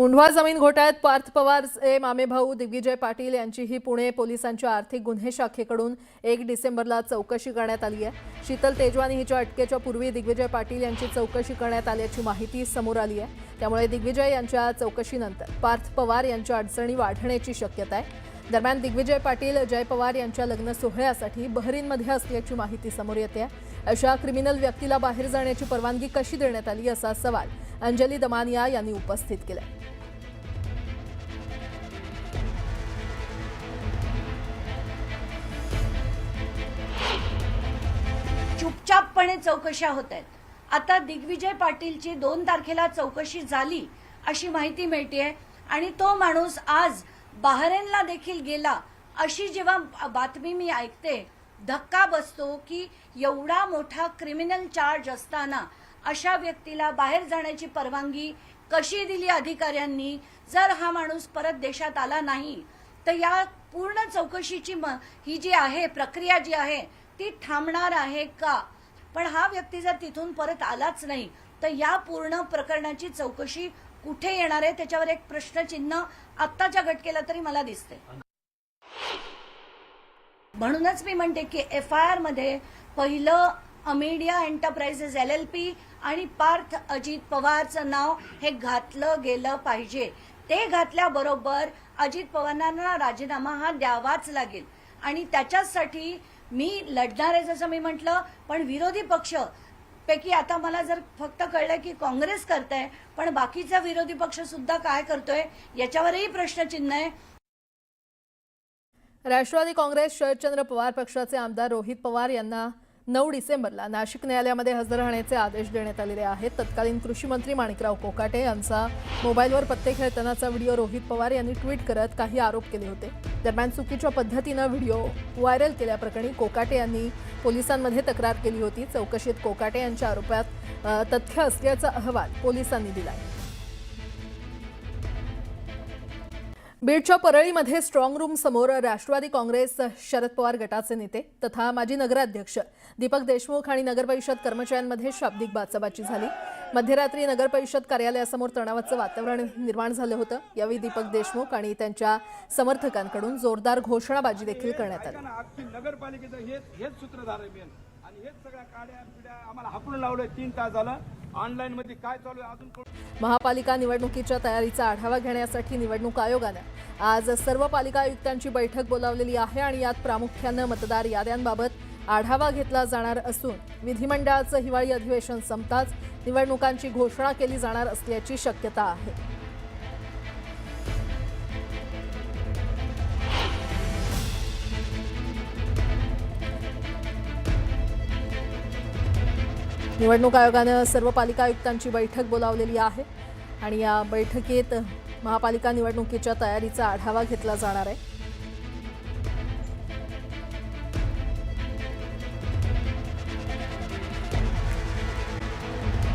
मुंढवा जमीन घोटाळ्यात पार्थ पवारचे मामे भाऊ दिग्विजय पाटील यांचीही पुणे पोलिसांच्या आर्थिक गुन्हे शाखेकडून एक डिसेंबरला चौकशी करण्यात आली आहे. शीतल तेजवानी हिच्या अटकेच्या पूर्वी दिग्विजय पाटील यांची चौकशी करण्यात आल्याची माहिती समोर आली आहे. त्यामुळे दिग्विजय यांच्या चौकशीनंतर पार्थ पवार यांच्या अडचणी वाढण्याची शक्यता आहे. दरम्यान दिग्विजय पाटील जय पवार यांच्या लग्न सोहळ्यासाठी बहरीनमध्ये असल्याची माहिती समोर येते आहे. अशा क्रिमिनल व्यक्तीला बाहेर जाण्याची परवानगी कशी देण्यात आली असा सवाल अंजली दमानिया यांनी उपस्थित केला चुपचापपणे चौकशा होत आहेत. आता दिग्विजय पाटीलची दोन तारखेला चौकशी झाली अशी माहिती मिळते आणि तो माणूस आज बहरेनला देखील गेला अशी जेव्हा बातमी मी ऐकते धक्का बसतो की एवढा मोठा क्रिमिनल चार्ज असताना अशा व्यक्तीला बाहेर जाण्याची परवानगी कशी दिली अधिकाऱ्यांनी? जर हा माणूस परत देशात आला नाही तर या पूर्ण चौकशीची म- ही जी आहे प्रक्रिया जी आहे ती थांबणार आहे का? पण हा व्यक्ती जर तिथून परत आलाच नाही तर या पूर्ण प्रकरणाची चौकशी कुठे येणार आहे? त्याच्यावर एक प्रश्नचिन्ह आत्ताच्या घटकेला तरी मला दिसते म्हणूनच मी म्हणते की एफ आय आरमध्ये पहिलं Amadea Enterprises L L P आणि पार्थ अजित पवारचं नाव हे घातलं गेलं पाहिजे. ते घातल्याबरोबर अजित पवारांना राजीनामा हा द्यावाच लागेल. आणि त्याच्यासाठी मी लढणार आहे जसं मी म्हटलं पण विरोधी पक्ष पैकी आता मला जर फक्त कळलं की काँग्रेस करतंय पण बाकीचा विरोधी पक्ष सुद्धा काय करतोय याच्यावरही प्रश्नचिन्ह आहे. राष्ट्रवादी काँग्रेस शरदचंद्र पवार पक्षाचे आमदार रोहित पवार यांना नऊ डिसेंबरला नाशिक न्यायालयामध्ये हजर राहण्याचे आदेश देण्यात आलेले आहेत. तत्कालीन कृषी मंत्री माणिकराव कोकाटे यांचा मोबाईलवर पत्ते खेळतानाचा व्हिडिओ रोहित पवार यांनी ट्विट करत काही आरोप केले होते. दरम्यान चुकीच्या पद्धतीनं व्हिडिओ व्हायरल केल्याप्रकरणी कोकाटे यांनी पोलिसांमध्ये तक्रार केली होती. चौकशीत कोकाटे यांच्या आरोपात तथ्य असल्याचा अहवाल पोलिसांनी दिला आहे बीडच्या परळीमध्ये स्ट्रॉंग रूम समोर राष्ट्रवादी काँग्रेस शरद पवार गटाचे नेते तथा माजी नगराध्यक्ष दीपक देशमुख आणि नगरपरिषद कर्मचाऱ्यांमध्ये शाब्दिक बाचाबाची झाली. मध्यरात्री नगरपरिषद कार्यालयासमोर तणावाचं वातावरण निर्माण झालं होतं. यावेळी दीपक देशमुख आणि त्यांच्या समर्थकांकडून जोरदार घोषणाबाजी देखील करण्यात आली. नगरपालिकेचं हेच सूत्रधार आहे आणि हेच सगळ्या काड्या पिड्या आम्हाला हापून लावलं तीन तास झालं. ऑनलाईन मध्ये काय चालू आहे? अजून महापालिका निवडणुकीच्या तयारीचा आढावा घेण्यासाठी निवडणूक आयोगानं आज सर्व पालिका आयुक्तांची बैठक बोलावलेली आहे आणि यात प्रामुख्यानं मतदार याद्यांबाबत आढावा घेतला जाणार असून विधिमंडळाचं हिवाळी अधिवेशन संपताच निवडणुकांची घोषणा केली जाणार असल्याची शक्यता आहे. निवडणूक आयोगानं सर्व पालिका आयुक्तांची बैठक बोलावलेली आहे आणि या बैठकीत महापालिका निवडणुकीच्या तयारीचा आढावा घेतला जाणार आहे.